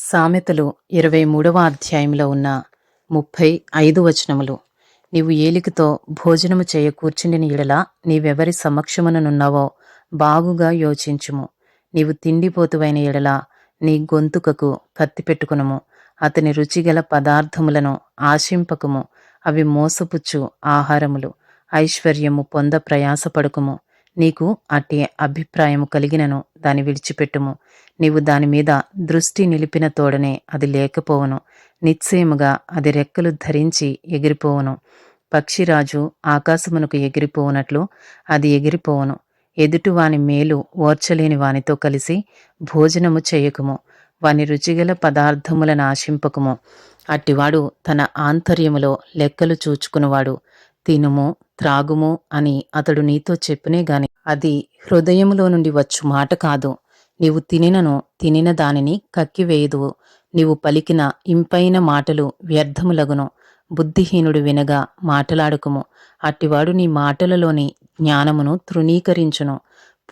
సామెతలు ఇరవై మూడవ అధ్యాయంలో ఉన్న ముప్పై ఐదు వచనములు. నీవు ఏలికతో భోజనము చేయ కూర్చుండిన ఎడల నీవెవరి సమక్షముననున్నావో బాగుగా యోచించుము. నీవు తిండిపోతువైన ఎడల నీ గొంతుకకు కత్తి పెట్టుకునుము. అతని రుచిగల పదార్థములను ఆశింపకము. అవి మోసపుచ్చు ఆహారములు. ఐశ్వర్యము పొంద ప్రయాసపడుకుము. నీకు అట్టి అభిప్రాయము కలిగినను దాని విడిచిపెట్టుము. నీవు దాని మీద దృష్టి నిలిపిన తోడనే అది లేకపోవును. నిశ్చయముగా అది రెక్కలు ధరించి ఎగిరిపోవును. పక్షిరాజు ఆకాశమునకు ఎగిరిపోవునట్లు అది ఎగిరిపోవును. ఎదుటి వాని మేలు ఓర్చలేని వానితో కలిసి భోజనము చేయకుము. వాని రుచిగల పదార్థములను ఆశింపకము అట్టివాడు తన ఆంతర్యములో లెక్కలు చూచుకునివాడు. తినుము త్రాగుము అని అతడు నీతో చెప్పునే గాని అది హృదయములో నుండి వచ్చు మాట కాదు. నీవు తినినను తినిన దానిని కక్కివేయదు నీవు పలికిన ఇంపైన మాటలు వ్యర్థములగును. బుద్ధిహీనుడు వినగా మాటలాడుకుము. అట్టివాడు నీ మాటలలోని జ్ఞానమును తృణీకరించును.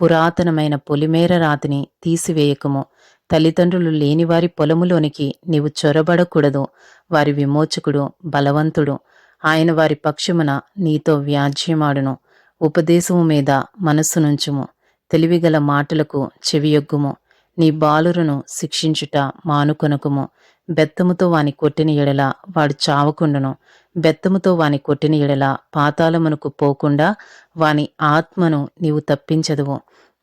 పురాతనమైన పొలిమేర రాతిని తీసివేయకుము. తల్లిదండ్రులు లేనివారి పొలములోనికి నీవు చొరబడకూడదు. వారి విమోచకుడు బలవంతుడు. ఆయన వారి పక్షమున నీతో వ్యాజ్యమాడును. ఉపదేశము మీద మనస్సునుంచుము తెలివిగల మాటలకు చెవియొగ్గుము. నీ బాలురును శిక్షించుట మానుకొనకుము. బెత్తముతో వాని కొట్టిన ఎడల వాడు చావకుండును. బెత్తముతో వాని కొట్టిన ఎడల పాతాళమునకు పోకుండా వాని ఆత్మను నీవు తప్పించదువు.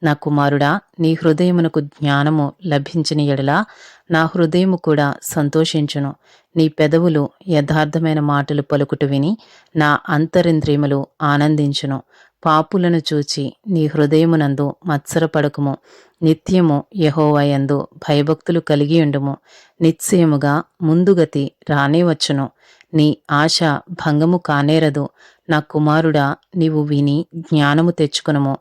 నా కుమారుడా నీ హృదయమునకు జ్ఞానము లభించిన ఎడల నా హృదయము కూడా సంతోషించును. నీ పెదవులు యథార్థమైన మాటలు పలుకుట విని నా అంతరింద్రియములు ఆనందించును. పాపులను చూచి నీ హృదయమునందు మత్సరపడకుము. నిత్యము యహోవయందు భయభక్తులు కలిగి ఉండుము. నిశ్చయముగా ముందుగతి రానేవచ్చును నీ ఆశ భంగము కానేరదు. నా కుమారుడా నీవు విని జ్ఞానము తెచ్చుకునుము.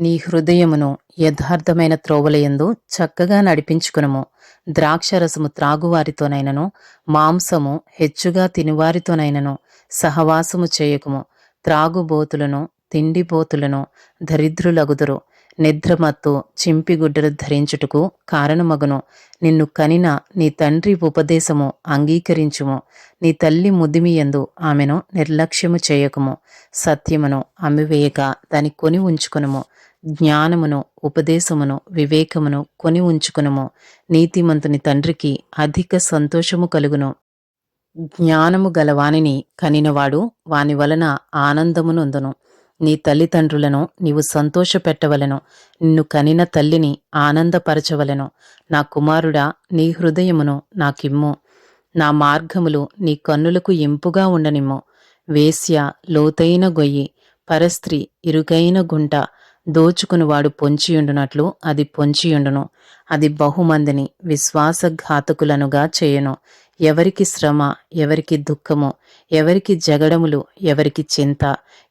నీ హృదయమును యథార్థమైన త్రోవలయందు చక్కగా నడిపించుకునము. ద్రాక్షరసము త్రాగువారితోనైనను మాంసము హెచ్చుగా తినువారితోనైనను సహవాసము చేయకుము. త్రాగుబోతులను తిండిబోతులను దరిద్రులగుదురు. నిద్రమత్తు చింపిగుడ్డలు ధరించుటకు కారణమగును. నిన్ను కనిన నీ తండ్రి ఉపదేశము అంగీకరించుము. నీ తల్లి ముదిమియందు ఆమెను నిర్లక్ష్యము చేయకుము. సత్యమును అమ్మివేయక దాని కొని ఉంచుకునుము. జ్ఞానమును ఉపదేశమును వివేకమును కొని ఉంచుకునుము. నీతిమంతుని తండ్రికి అధిక సంతోషము కలుగును. జ్ఞానము గలవానిని కనినవాడు వాని వలన ఆనందమునుందును నీ తల్లిదండ్రులను నీవు సంతోషపెట్టవలను నిన్ను కనిన తల్లిని ఆనందపరచవలను. నా కుమారుడా నీ హృదయమును నాకిమ్ము. నా మార్గములు నీ కన్నులకు ఇంపుగా ఉండనిమ్ము. వేశ్య లోతైన గొయ్యి పరస్త్రీ ఇరుకైన గుంట దోచుకునివాడు పొంచియుండునట్లు అది పొంచియుండును. అది బహుమందిని విశ్వాసఘాతకులనుగా చేయను. ఎవరికి శ్రమ ఎవరికి దుఃఖము ఎవరికి జగడములు ఎవరికి చింత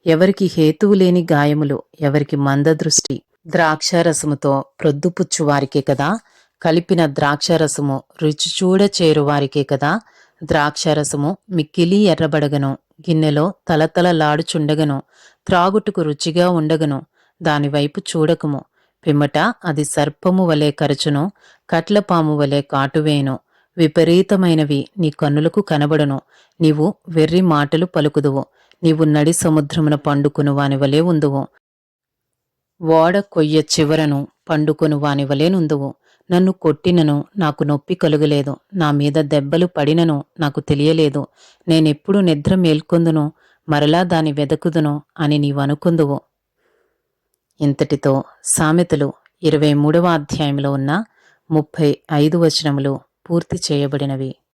ఎవరికి హేతువు లేని గాయములు ఎవరికి మందదృష్టి. ద్రాక్షారసముతో ప్రొద్దుపుచ్చువారికే కదా కలిపిన ద్రాక్షారసము రుచి చూడ చేరువారికే కదా ద్రాక్షారసము మిక్కిలి ఎర్రబడగను గిన్నెలో తలతలలాడుచుండగను త్రాగుటుకు రుచిగా ఉండగను దానివైపు చూడకుము. పిమ్మట అది సర్పము వలె కరచును కట్లపాము వలె కాటువేను విపరీతమైనవి నీ కన్నులకు కనబడును. నీవు వెర్రి మాటలు పలుకుదువు. నీవు నడి సముద్రమున పండుకును వాని వలె ఉందువు. ఓడ కొయ్య చివరను పండుకొను వాని నుందువు. నన్ను కొట్టినను నాకు నొప్పి కలుగలేదు. నా మీద దెబ్బలు పడినను నాకు తెలియలేదు. నేనెప్పుడు నిద్ర మేల్కొందును? మరలా దాని వెదకుదును అని నీవనుకుందువు. ఇంతటితో సామెతలు ఇరవై మూడవ అధ్యాయంలో ఉన్న ముప్పై ఐదు వచనములు పూర్తి చేయబడినవి.